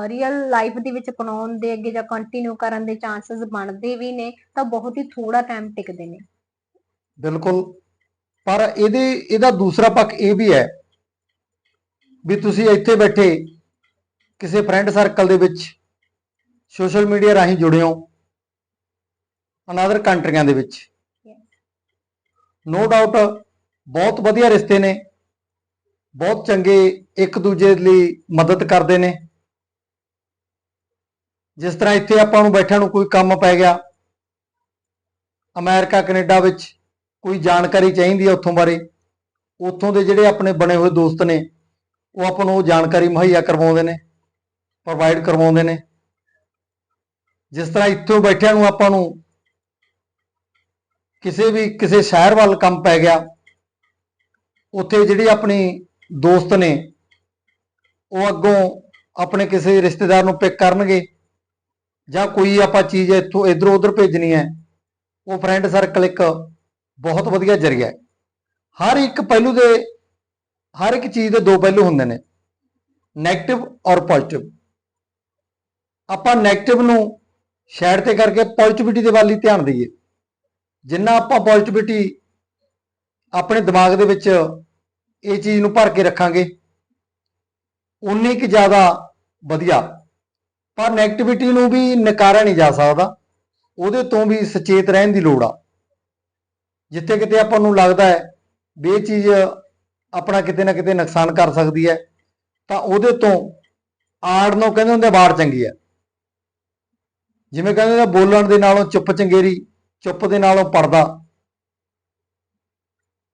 ਰੀਅਲ ਲਾਈਫ ਦੇ ਵਿੱਚ ਅਪਣਾਉਣ ਦੇ ਅੱਗੇ ਜਾਂ ਕੰਟੀਨਿਊ ਕਰਨ ਦੇ ਚਾਂਸਸ ਬਣਦੇ ਵੀ ਨੇ, ਤਾਂ ਬਹੁਤ ਹੀ ਥੋੜਾ ਟਾਈਮ ਟਿਕਦੇ ਨੇ। ਬਿਲਕੁਲ। ਪਰ ਇਹਦੇ, ਇਹਦਾ ਦੂਸਰਾ ਪੱਖ ਇਹ ਵੀ ਹੈ ਵੀ ਤੁਸੀਂ ਇੱਥੇ ਬੈਠੇ ਕਿਸੇ ਫਰੈਂਡ ਸਰਕਲ ਦੇ ਵਿੱਚ ਸੋਸ਼ਲ ਮੀਡੀਆ ਰਾਹੀਂ ਜੁੜੇ ਹੋ ਅਨਦਰ ਕੰਟਰੀਆਂ ਦੇ ਵਿੱਚ। ਨੋ ਡਾਊਟ ਬਹੁਤ ਵਧੀਆ ਰਿਸ਼ਤੇ ਨੇ ਬਹੁਤ ਚੰਗੇ ਇੱਕ ਦੂਜੇ ਲਈ ਮਦਦ ਕਰਦੇ ਨੇ। ਜਿਸ ਤਰ੍ਹਾਂ ਇੱਥੇ ਆਪਾਂ ਨੂੰ ਬੈਠਿਆਂ ਨੂੰ ਕੋਈ ਕੰਮ ਪੈ ਗਿਆ ਅਮਰੀਕਾ ਕੈਨੇਡਾ ਵਿੱਚ ਕੋਈ ਜਾਣਕਾਰੀ ਚਾਹੀਦੀ ਹੈ ਉੱਥੋਂ ਬਾਰੇ ਉੱਥੋਂ ਦੇ ਜਿਹੜੇ ਆਪਣੇ ਬਣੇ ਹੋਏ ਦੋਸਤ ਨੇ ਉਹ ਆਪਾਂ ਨੂੰ ਉਹ ਜਾਣਕਾਰੀ ਮੁਹੱਈਆ ਕਰਵਾਉਂਦੇ ਨੇ। ਪ੍ਰੋਵਾਈਡ ਕਰਵਾਉਂਦੇ ਨੇ। ਜਿਸ ਤਰ੍ਹਾਂ ਇੱਥੋਂ ਬੈਠਿਆਂ ਨੂੰ ਆਪਾਂ ਨੂੰ ਕਿਸੇ ਵੀ, ਕਿਸੇ ਸ਼ਹਿਰ ਵੱਲ ਕੰਮ ਪੈ ਗਿਆ, ਉੱਥੇ ਜਿਹੜੀ ਆਪਣੀ ਦੋਸਤ ਨੇ, ਉਹ ਅੱਗੋਂ ਆਪਣੇ ਕਿਸੇ ਰਿਸ਼ਤੇਦਾਰ ਨੂੰ ਪਿਕ ਕਰਨਗੇ ਜਾਂ ਕੋਈ ਆਪਾਂ ਚੀਜ਼ ਇੱਥੋਂ ਇਧਰੋਂ ਉਧਰ ਭੇਜਣੀ ਹੈ, ਉਹ ਫਰੈਂਡ ਸਰਕਲ ਇੱਕ ਬਹੁਤ ਵਧੀਆ ਜਰੀਆ ਹੈ। ਹਰ ਇੱਕ ਪਹਿਲੂ ਦੇ, ਹਰ ਇੱਕ ਚੀਜ਼ ਦੇ ਦੋ ਪਹਿਲੂ ਹੁੰਦੇ ਨੇ 네ਗੇਟਿਵ ਔਰ ਪੋਜ਼ਿਟਿਵ ਆਪਾਂ 네ਗੇਟਿਵ ਨੂੰ ਸਾਈਡ ਤੇ ਕਰਕੇ ਪੋਜ਼ਿਟਿਵਿਟੀ ਦੇ ਵੱਲ ਹੀ ਧਿਆਨ ਦਈਏ। ਜਿੰਨਾ ਆਪਾਂ ਪੋਜ਼ਿਟਿਵਿਟੀ ਆਪਣੇ ਦਿਮਾਗ ਦੇ ਵਿੱਚ ਇਹ ਚੀਜ਼ ਨੂੰ ਭਰ ਕੇ ਰੱਖਾਂਗੇ ਉਨੀ ਕੁ ਜ਼ਿਆਦਾ ਵਧੀਆ। ਪਰ 네ਗੇਟਿਵਿਟੀ ਨੂੰ ਵੀ ਨਕਾਰਿਆ ਨਹੀਂ ਜਾ ਸਕਦਾ। ਉਹਦੇ ਤੋਂ ਵੀ ਸੁਚੇਤ ਰਹਿਣ ਦੀ ਲੋੜ ਆ। ਜਿੱਥੇ ਕਿਤੇ ਆਪਾਂ ਨੂੰ ਲੱਗਦਾ ਹੈ ਵੀ ਇਹ ਚੀਜ਼ ਆਪਣਾ ਕਿਤੇ ਨਾ ਕਿਤੇ ਨੁਕਸਾਨ ਕਰ ਸਕਦੀ ਹੈ ਤਾਂ ਉਹਦੇ ਤੋਂ ਆੜ ਨੂੰ ਕਹਿੰਦੇ ਹੁੰਦੇ ਆ, ਬਾੜ ਚੰਗੀ ਹੈ। ਜਿਵੇਂ ਕਹਿੰਦੇ ਨੇ ਬੋਲਣ ਦੇ ਨਾਲੋਂ ਚੁੱਪ ਚੰਗੇਰੀ, ਚੁੱਪ ਦੇ ਨਾਲੋਂ ਪਰਦਾ।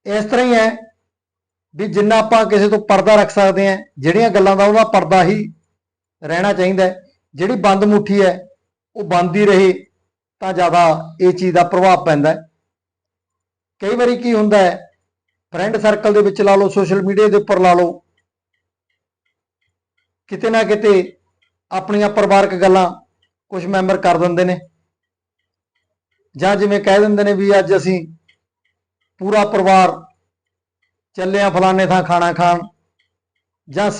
ਇਸ ਤਰ੍ਹਾਂ ਹੀ ਹੈ ਵੀ ਜਿੰਨਾ ਆਪਾਂ ਕਿਸੇ ਤੋਂ ਪਰਦਾ ਰੱਖ ਸਕਦੇ ਹਾਂ, ਜਿਹੜੀਆਂ ਗੱਲਾਂ ਦਾ ਉਹਦਾ ਪਰਦਾ ਹੀ ਰਹਿਣਾ ਚਾਹੀਦਾ ਜਿਹੜੀ ਬੰਦ ਮੁੱਠੀ ਹੈ, ਉਹ ਬੰਦ ਹੀ ਰਹੇ, ਤਾਂ ਜ਼ਿਆਦਾ ਇਹ ਚੀਜ਼ ਦਾ ਪ੍ਰਭਾਵ ਪੈਂਦਾ ਕਈ ਵਾਰੀ ਕੀ ਹੁੰਦਾ ਹੈ ਫਰੈਂਡ ਸਰਕਲ ਦੇ ਵਿੱਚ ਲਾ ਲਓ ਸੋਸ਼ਲ ਮੀਡੀਆ ਦੇ ਉੱਪਰ ਲਾ ਲਓ, ਕਿਤੇ ਨਾ ਕਿਤੇ ਆਪਣੀਆਂ ਪਰਿਵਾਰਕ ਗੱਲਾਂ ਕੁਝ ਮੈਂਬਰ ਕਰ ਦਿੰਦੇ ਨੇ। ਜਾਂ ਜਿਵੇਂ ਕਹਿ ਦਿੰਦੇ ਨੇ ਵੀ ਅੱਜ ਅਸੀਂ ਪੂਰਾ ਪਰਿਵਾਰ ਚੱਲੇ ਆ ਫਲਾਣੇ ਥਾਂ ਖਾਣਾ ਖਾਣ ਜਾਂ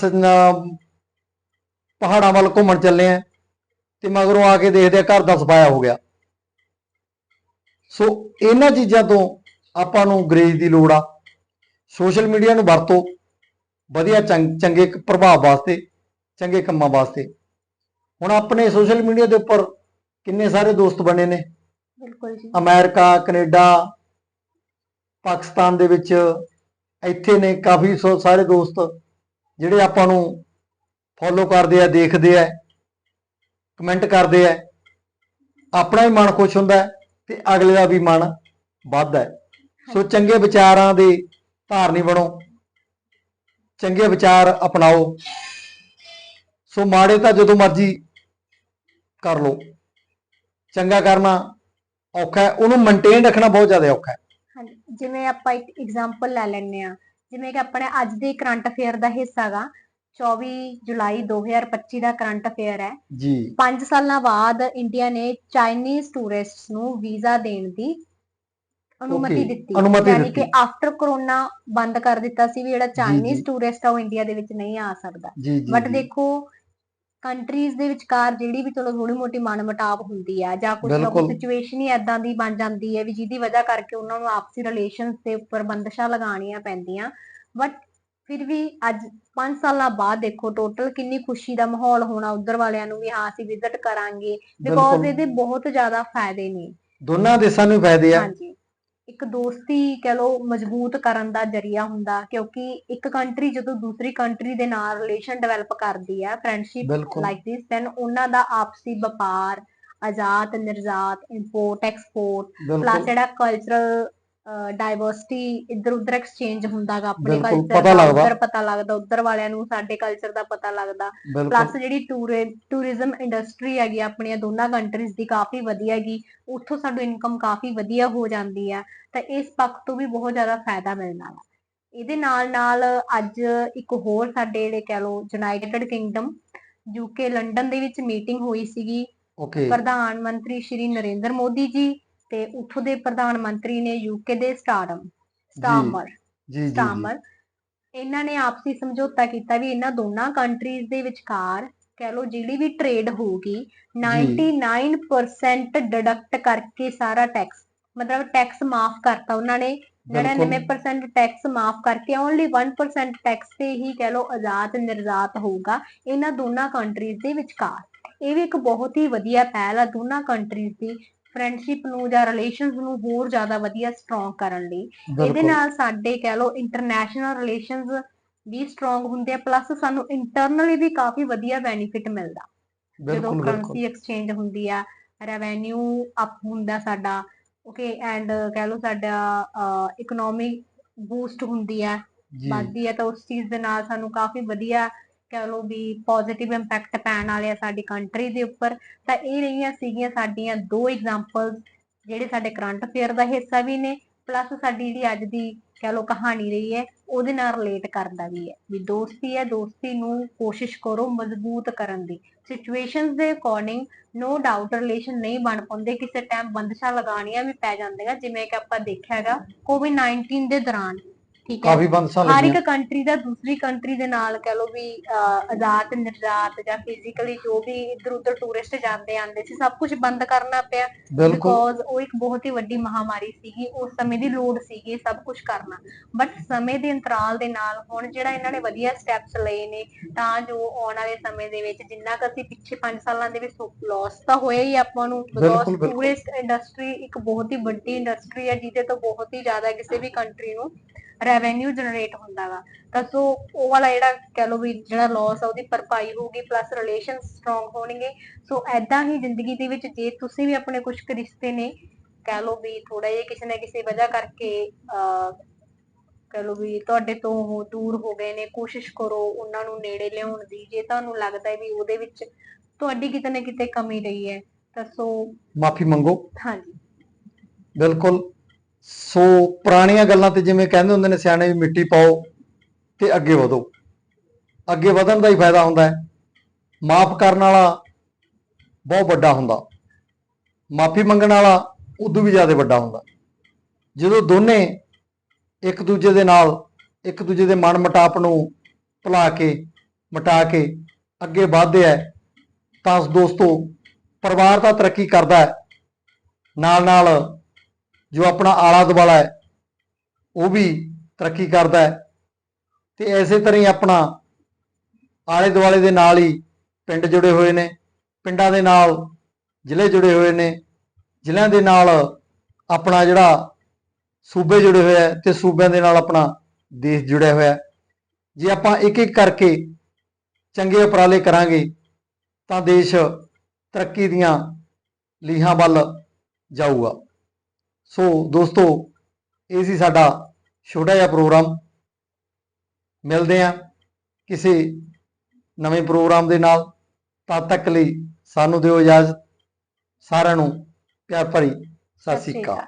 ਪਹਾੜਾਂ ਵੱਲ ਘੁੰਮਣ ਚੱਲੇ ਆ ਤੇ ਮਗਰੋਂ ਆ ਕੇ ਦੇਖਦੇ ਆ ਘਰ ਦਾ ਸਫਾਇਆ ਹੋ ਗਿਆ। ਸੋ ਇਹਨਾਂ ਚੀਜ਼ਾਂ ਤੋਂ ਆਪਾਂ ਨੂੰ ਗਰੇਜ ਦੀ ਲੋੜ ਆ। ਸੋਸ਼ਲ ਮੀਡੀਆ ਨੂੰ ਵਰਤੋ। ਵਧੀਆ ਚੰਗ- ਚੰਗੇ ਪ੍ਰਭਾਵ ਵਾਸਤੇ, ਚੰਗੇ ਕੰਮਾਂ ਵਾਸਤੇ। ਹੁਣ ਆਪਣੇ ਸੋਸ਼ਲ ਮੀਡੀਆ ਦੇ ਉੱਪਰ ਕਿੰਨੇ ਸਾਰੇ ਦੋਸਤ ਬਣੇ ਨੇ। ਬਿਲਕੁਲ ਜੀ। ਅਮਰੀਕਾ ਕੈਨੇਡਾ ਪਾਕਿਸਤਾਨ ਦੇ ਵਿੱਚ ਇੱਥੇ ਨੇ ਕਾਫੀ ਸਾਰੇ ਦੋਸਤ ਜਿਹੜੇ ਆਪਾਂ ਨੂੰ ਫੋਲੋ ਕਰਦੇ ਆ ਦੇਖਦੇ ਆ ਕਮੈਂਟ ਕਰਦੇ ਆ। ਆਪਣਾ ਵੀ ਮਨ ਖੁਸ਼ ਹੁੰਦਾ ਹੈ ਤੇ ਅਗਲੇ ਦਾ ਵੀ ਮਨ ਵੱਧਦਾ ਹੈ। ਸੋ ਚੰਗੇ ਵਿਚਾਰਾਂ ਦੇ ਧਾਰਨੀ ਬਣੋ। ਚੰਗੇ ਵਿਚਾਰ ਅਪਣਾਓ। ਸੋ ਮਾੜੇ ਤਾਂ ਜਦੋਂ ਮਰਜ਼ੀ ਕਰ ਲਓ। ਚੰਗਾ ਕਰਨਾ ਔਖਾ ਹੈ। ਉਹਨੂੰ ਮੇਨਟੇਨ ਰੱਖਣਾ ਬਹੁਤ ਜ਼ਿਆਦਾ ਔਖਾ ਹੈ। ਹਾਂਜੀ। ਜਿਵੇਂ ਆਪਾਂ ਇੱਕ ਐਗਜ਼ਾਮਪਲ ਲੈ ਲੈਂਦੇ ਆ ਜਿਵੇਂ ਕਿ ਆਪਣੇ ਅੱਜ ਦੇ ਕਰੰਟ ਅਫੇਅਰ ਦਾ ਹਿੱਸਾ ਗਾ। 24 ਜੁਲਾਈ 2025 ਦਾ ਕਰੰਟ ਅਫੇਅਰ ਹੈ। ਜੀ। 5 ਸਾਲਾਂ ਬਾਅਦ ਇੰਡੀਆ ਨੇ ਚਾਈਨੀਜ਼ ਟੂਰਿਸਟਸ ਨੂੰ ਵੀਜ਼ਾ ਦੇਣ ਦੀ ਅਨੁਮਤੀ ਦਿੱਤੀ। ਅਨੁਮਤੀ ਯਾਨੀ ਕਿ। ਆਫਟਰ ਕਰੋਨਾ ਬੰਦ ਕਰ ਦਿੱਤਾ ਸੀ ਵੀ ਜਿਹੜਾ ਚਾਈਨੀਜ਼। ਟੂਰਿਸਟ ਆ ਉਹ ਇੰਡੀਆ ਦੇ ਵਿੱਚ ਨਹੀਂ ਆ ਸਕਦਾ। ਬਟ। ਦੇਖੋ ਕੰਟਰੀਜ਼ ਦੇ ਵਿਚਕਾਰ ਜਿਹੜੀ ਵੀ ਚਲੋ ਥੋੜੀ ਮੋਟੀ ਮਨਮਟਾਵ ਹੁੰਦੀ ਆ ਜਾਂ ਕੁਝ ਨਾ ਕੁਝ। ਸਿਚੁਏਸ਼ਨ ਹੀ ਐਦਾਂ ਦੀ ਬਣ ਜਾਂਦੀ ਹੈ ਵੀ ਜਿਹਦੀ ਵਜ੍ਹਾ ਕਰਕੇ ਉਹਨਾਂ ਨੂੰ ਆਪਸੀ ਰਿਲੇਸ਼ਨਸ ਦੇ ਉੱਪਰ ਬੰਦਸ਼ਾਂ ਲਗਾਉਣੀਆਂ ਪੈਂਦੀਆਂ। ਬਟ ਫਿਰ ਵੀ ਅੱਜ 5 ਸਾਲਾਂ ਬਾਅਦ ਦੇਖੋ ਟੋਟਲ ਕਿੰਨੀ ਖੁਸ਼ੀ ਦਾ ਮਾਹੌਲ ਹੋਣਾ ਉਧਰ ਵਾਲਿਆਂ ਨੂੰ ਵੀ ਹਾਂ ਅਸੀਂ ਵਿਜ਼ਿਟ ਕਰਾਂਗੇ। ਬਿਕੋਜ਼। ਇਹਦੇ ਬਹੁਤ ਜ਼ਿਆਦਾ ਫਾਇਦੇ ਨੇ। ਦੋਨਾਂ ਦੇਸ਼ਾਂ ਨੂੰ ਫਾਇਦੇ ਆ। ਹਾਂਜੀ। ਇੱਕ ਦੋਸਤੀ ਕਹ ਲਓ ਮਜ਼ਬੂਤ ਕਰਨ ਦਾ ਜਰੀਆ ਹੁੰਦਾ ਕਿਉਂਕਿ ਇੱਕ ਕੰਟਰੀ ਜਦੋਂ ਦੂਸਰੀ ਕੰਟਰੀ ਦੇ ਨਾਲ ਰਿਲੇਸ਼ਨ ਡਿਵੈਲਪ ਕਰਦੀ ਹੈ ਫਰੈਂਡਸ਼ਿਪ ਲਾਈਕ ਦਿਸ ਦੈਨ ਉਹਨਾਂ ਦਾ ਆਪਸੀ ਵਪਾਰ ਆਜ਼ਾਦ ਨਿਰਜ਼ਾਤ ਇੰਪੋਰਟ ਐਕਸਪੋਰਟ ਪਲੱਸ ਜਿਹੜਾ ਕਲਚਰਲ ਡਾਈਵਰਸਿਟੀ ਇੱਧਰ ਉੱਧਰ ਐਕਸਚੇਂਜ ਹੁੰਦਾਗਾ ਆਪਣੇ ਬਿਲਕੁਲ, ਕਲਚਰ ਪਤਾ ਦਾ ਲੱਗਦਾ। ਉੱਧਰ ਪਤਾ ਲੱਗਦਾ ਉੱਧਰ ਵਾਲਿਆਂ ਨੂੰ ਸਾਡੇ ਕਲਚਰ ਦਾ ਪਤਾ ਲੱਗਦਾ। ਬਿਲਕੁਲ। ਪਲੱਸ ਜਿਹੜੀ ਟੂਰਿਜ਼ਮ ਇੰਡਸਟਰੀ ਹੈਗੀ ਆਪਣੀਆਂ ਦੋਨਾਂ ਕੰਟਰੀਜ਼ ਦੀ ਕਾਫੀ ਵਧੀਆ ਹੈਗੀ ਉੱਥੋਂ ਸਾਨੂੰ ਇਨਕਮ ਕਾਫੀ ਵਧੀਆ ਹੋ ਜਾਂਦੀ ਆ ਤਾਂ ਇਸ ਪੱਖ ਤੋਂ ਵੀ ਬਹੁਤ ਜ਼ਿਆਦਾ ਫਾਇਦਾ ਮਿਲਣਾ ਵਾ। ਇਹਦੇ ਨਾਲ ਨਾਲ ਅੱਜ ਇੱਕ ਹੋਰ ਸਾਡੇ ਜਿਹੜੇ ਕਹਿ ਲਓ ਯੂਨਾਈਟਿਡ ਕਿੰਗਡਮ ਯੂਕੇ ਲੰਡਨ ਦੇ ਵਿੱਚ ਮੀਟਿੰਗ ਹੋਈ ਸੀਗੀ। ਓਕੇ ਪ੍ਰਧਾਨ ਮੰਤਰੀ ਸ਼੍ਰੀ ਨਰਿੰਦਰ ਮੋਦੀ ਜੀ ਤੇ ਉੱਥੋਂ ਦੇ ਪ੍ਰਧਾਨ ਮੰਤਰੀ ਨੇ ਯੂਕੇ ਦੇ ਸਟਾਰਮ ਸਟਾਰਮਰ ਜੀ ਜੀ ਜੀ। ਸਟਾਰਮਰ ਇਹਨਾਂ ਨੇ ਆਪਸੀ ਸਮਝੌਤਾ ਕੀਤਾ ਵੀ ਇਹਨਾਂ ਦੋਨਾਂ ਕੰਟਰੀਜ਼ ਦੇ ਵਿਚਕਾਰ ਕਹਿ ਲਓ ਜਿਹੜੀ ਵੀ ਟ੍ਰੇਡ ਹੋਊਗੀ 99% ਡਿਡਕਟ ਕਰਕੇ ਸਾਰਾ ਟੈਕਸ ਮਤਲਬ ਟੈਕਸ ਮਾਫ ਕਰਤਾ ਉਹਨਾਂ ਨੇ। ਬਿਲਕੁਲ। 99% ਟੈਕਸ ਮਾਫ ਕਰਕੇ ਓਨਲੀ 1% ਟੈਕਸ ਤੇ ਹੀ ਕਹਿ ਲਓ ਆਜ਼ਾਦ ਨਿਰਜ਼ਾਤ ਹੋਊਗਾ ਇਹਨਾਂ ਦੋਨਾਂ ਕੰਟਰੀਜ਼ ਦੇ ਵਿਚਕਾਰ। ਇਹ ਵੀ ਇੱਕ ਬਹੁਤ ਹੀ ਵਧੀਆ ਪਹਿਲ ਆ ਦੋਨਾਂ ਕੰਟਰੀਜ਼ ਦੀ ਫਰੈਂਡਸ਼ਿਪ ਨੂੰ ਜਾਂ ਰਿਲੇਸ਼ਨਸ ਨੂੰ ਹੋਰ ਜ਼ਿਆਦਾ ਵਧੀਆ ਸਟਰੋਂਗ ਕਰਨ ਲਈ। ਇਹਦੇ ਨਾਲ ਸਾਡੇ ਕਹਿ ਲਓ ਇੰਟਰਨੈਸ਼ਨਲ ਰਿਲੇਸ਼ਨਸ ਵੀ ਸਟਰੋਂਗ ਹੁੰਦੇ ਆ ਪਲੱਸ ਸਾਨੂੰ ਇੰਟਰਨਲੀ ਵੀ ਕਾਫੀ ਵਧੀਆ ਬੈਨੀਫਿਟ ਮਿਲਦਾ। ਜਦੋਂ ਕਰੰਸੀ ਐਕਸਚੇਂਜ ਹੁੰਦੀ ਆ ਰੈਵਨਿਊ ਅਪ ਹੁੰਦਾ ਸਾਡਾ ਓਕੇ ਐਂਡ ਕਹਿ ਲਓ ਸਾਡਾ ਇਕਨੋਮਿਕ ਬੂਸਟ ਹੁੰਦੀ ਆ। ਵੱਧਦੀ ਹੈ ਤਾਂ ਉਸ ਚੀਜ਼ ਦੇ ਨਾਲ ਸਾਨੂੰ ਕਾਫੀ ਵਧੀਆ ਕਹਿ ਲਓ ਵੀ ਪੋਜ਼ਿਟਿਵ ਇੰਪੈਕਟ ਪੈਣ ਵਾਲੇ ਆ ਸਾਡੀ ਕੰਟਰੀ ਦੇ ਉੱਪਰ, ਤਾਂ ਇਹ ਰਹੀਆਂ ਸੀਗੀਆਂ ਸਾਡੀਆਂ ਦੋ ਐਗਜ਼ਾਮਪਲਸ ਜਿਹੜੇ ਸਾਡੇ ਕਰੰਟ ਅਫੇਅਰ ਦਾ ਹਿੱਸਾ ਵੀ ਨੇ ਪਲੱਸ ਸਾਡੀ ਜਿਹੜੀ ਅੱਜ ਦੀ ਕਹਿ ਲਓ ਕਹਾਣੀ ਰਹੀ ਹੈ, ਉਹਦੇ ਨਾਲ ਰਿਲੇਟ ਕਰਦਾ ਵੀ ਹੈ, ਵੀ ਦੋਸਤੀ ਹੈ, ਦੋਸਤੀ ਨੂੰ ਕੋਸ਼ਿਸ਼ ਕਰੋ ਮਜ਼ਬੂਤ ਕਰਨ ਦੀ। ਸਿਚੁਏਸ਼ਨਸ ਦੇ ਅਕੋਰਡਿੰਗ ਨੋ ਡਾਊਟ ਰਿਲੇਸ਼ਨ ਨਹੀਂ ਬਣ ਪਾਉਂਦੇ, ਕਿਸੇ ਟਾਈਮ ਬੰਦਸ਼ਾਂ ਲਗਾਉਣੀਆਂ ਵੀ ਪੈ ਜਾਂਦੀਆਂ, ਜਿਵੇਂ ਕਿ ਆਪਾਂ ਦੇਖਿਆ ਹੈਗਾ ਕੋਵਿਡ 19 ਦੇ ਦੌਰਾਨ। ਠੀਕ ਹੈ। ਕਾਫੀ ਬੰਦਸ਼ਾਂ ਹਰ ਲੱਗੀਆਂ। ਇੱਕ ਕੰਟਰੀ ਦਾ ਦੂਸਰੀ ਕੰਟਰੀ ਦੇ ਨਾਲ ਕਹ ਲੋ ਵੀ ਅਹ, ਆਜ਼ਾਦ ਨਿਰਜਾਤ ਜਾਂ ਫਿਜ਼ੀਕਲੀ ਜੋ ਵੀ ਇੱਧਰ ਉੱਧਰ ਟੂਰਿਸਟ ਜਾਂਦੇ ਆਂਦੇ ਸੀ ਸਭ ਕੁਝ ਬੰਦ ਕਰਨਾ ਪਿਆ। ਬਿਲਕੁਲ। ਬਿਕੋਜ਼ ਉਹ ਇੱਕ ਬਹੁਤ ਹੀ ਵੱਡੀ ਮਹਾਮਾਰੀ ਸੀਗੀ ਉਸ ਸਮੇਂ ਦੀ ਲੋੜ ਸੀਗੀ ਇਹ ਸਭ ਕੁਝ ਕਰਨਾ। ਬਟ ਸਮੇਂ ਦੇ ਅੰਤਰਾਲ ਦੇ ਨਾਲ ਹੁਣ ਜਿਹੜਾ ਇਹਨਾਂ ਨੇ ਵਧੀਆ ਸਟੈਪਸ ਲਏ ਨੇ ਤਾਂ ਜੋ ਆਉਣ ਵਾਲੇ ਸਮੇਂ ਦੇ ਵਿੱਚ ਜਿੰਨਾ ਕੁ ਅਸੀਂ ਪਿੱਛੇ 5 ਸਾਲਾਂ ਦੇ ਵਿੱਚ ਲਾਸ ਤਾਂ ਹੋਇਆ ਹੀ ਆਪਾਂ ਨੂੰ। ਬਿਲਕੁਲ, ਬਿਕੋਜ਼ ਬਿਲਕੁਲ। ਟੂਰਿਸਟ ਇੰਡਸਟਰੀ ਇੱਕ ਬਹੁਤ ਹੀ ਵੱਡੀ ਇੰਡਸਟਰੀ ਹੈ ਜਿਹਦੇ ਤੋਂ ਬਹੁਤ ਹੀ ਜ਼ਿਆਦਾ ਕਿਸੇ ਵੀ ਕੰਟਰੀ ਨੂੰ ਰੈਵਨਿਊ ਜਨਰੇਟ ਹੁੰਦਾ ਵਾ। ਤਾਂ ਸੋ ਉਹ ਵਾਲਾ ਜਿਹੜਾ ਕਹ ਲੋ ਵੀ ਜਿਹੜਾ ਲਾਸ ਆ ਉਹਦੀ ਭਰਪਾਈ ਹੋਊਗੀ ਪਲੱਸ ਰਿਲੇਸ਼ਨ ਸਟਰੋਂਗ ਹੋਣਗੇ। ਸੋ ਐਦਾਂ ਹੀ ਜ਼ਿੰਦਗੀ ਦੇ ਵਿੱਚ ਜੇ ਤੁਸੀਂ ਵੀ ਆਪਣੇ ਕੁਝ ਰਿਸ਼ਤੇ ਨੇ ਕਹ ਲੋ ਵੀ ਥੋੜਾ ਜਿਹਾ ਕਿਸੇ ਨਾ ਕਿਸੇ ਵਜ੍ਹਾ ਕਰਕੇ ਕਹ ਲੋ ਵੀ ਤੁਹਾਡੇ ਤੋਂ ਉਹ ਦੂਰ ਹੋ ਗਏ ਨੇ ਕੋਸ਼ਿਸ਼ ਕਰੋ ਉਹਨਾਂ ਨੂੰ ਨੇੜੇ ਲਿਆਉਣ ਦੀ। ਜੇ ਤੁਹਾਨੂੰ ਲੱਗਦਾ ਹੈ ਵੀ ਉਹਦੇ ਵਿੱਚ ਤੁਹਾਡੀ ਕਿਤੇ ਨਾ ਕਿਤੇ ਕਮੀ ਰਹੀ ਹੈ ਤਾਂ ਸੋ ਮਾਫੀ ਮੰਗੋ। ਹਾਂਜੀ। ਬਿਲਕੁਲ। ਸੋ ਪੁਰਾਣੀਆਂ ਗੱਲਾਂ ਤੇ ਜਿਵੇਂ ਕਹਿੰਦੇ ਹੁੰਦੇ ਨੇ ਸਿਆਣੇ ਵੀ ਮਿੱਟੀ ਪਾਓ ਤੇ ਅੱਗੇ ਵਧੋ। ਅੱਗੇ ਵਧਣ ਦਾ ਹੀ ਫਾਇਦਾ ਹੁੰਦਾ ਹੈ। ਮਾਫ ਕਰਨ ਵਾਲਾ ਬਹੁਤ ਵੱਡਾ ਹੁੰਦਾ। ਮਾਫੀ ਮੰਗਣ ਵਾਲਾ ਉਦੋਂ ਵੀ ਜ਼ਿਆਦਾ ਵੱਡਾ ਹੁੰਦਾ। ਜਦੋਂ ਦੋਨੇ ਇੱਕ ਦੂਜੇ ਦੇ ਨਾਲ, ਇੱਕ ਦੂਜੇ ਦੇ ਮਨ ਮਟਾਪ ਨੂੰ ਭੁਲਾ ਕੇ, ਮਿਟਾ ਕੇ ਅੱਗੇ ਵਧਦੇ ਹੈ, ਤਾਂ ਦੋਸਤੋ ਪਰਿਵਾਰ ਤਾਂ ਤਰੱਕੀ ਕਰਦਾ ਹੈ। ਨਾਲ ਨਾਲ ਜੋ ਆਪਣਾ ਆਲਾ ਦੁਆਲਾ ਹੈ, ਉਹ ਵੀ ਤਰੱਕੀ ਕਰਦਾ ਹੈ ਤੇ ਐਸੇ ਤਰ੍ਹਾਂ ਹੀ ਆਪਣਾ ਆਲੇ ਦੁਆਲੇ ਦੇ ਨਾਲ ਹੀ ਪਿੰਡ ਜੁੜੇ ਹੋਏ ਨੇ, ਪਿੰਡਾਂ ਦੇ ਨਾਲ ਜ਼ਿਲ੍ਹੇ ਜੁੜੇ ਹੋਏ ਨੇ, ਜ਼ਿਲ੍ਹਿਆਂ ਦੇ ਨਾਲ ਆਪਣਾ ਜਿਹੜਾ ਸੂਬੇ ਜੁੜੇ ਹੋਏ ਹੈ ਤੇ ਸੂਬਿਆਂ ਦੇ ਨਾਲ ਆਪਣਾ ਦੇਸ਼ ਜੁੜਿਆ ਹੋਇਆ ਜੇ ਆਪਾਂ ਇੱਕ ਇੱਕ ਕਰਕੇ ਚੰਗੇ ਉਪਰਾਲੇ ਕਰਾਂਗੇ, ਤਾਂ ਦੇਸ਼ ਤਰੱਕੀ ਦੀਆਂ ਲੀਹਾਂ ਵੱਲ ਜਾਊਗਾ। ਸੋ ਦੋਸਤੋ ਇਹ ਸੀ ਸਾਡਾ ਛੋਟਾ ਜਿਹਾ ਪ੍ਰੋਗਰਾਮ। ਮਿਲਦੇ ਆ ਕਿਸੇ ਨਵੇਂ ਪ੍ਰੋਗਰਾਮ ਦੇ ਨਾਲ। ਤਦ ਤੱਕ ਲਈ ਸਾਨੂੰ ਦਿਓ ਇਜਾਜ਼ਤ। ਸਾਰਿਆਂ ਨੂੰ ਪਿਆਰ ਭਰੀ ਸਤਿ ਸ੍ਰੀ ਅਕਾਲ।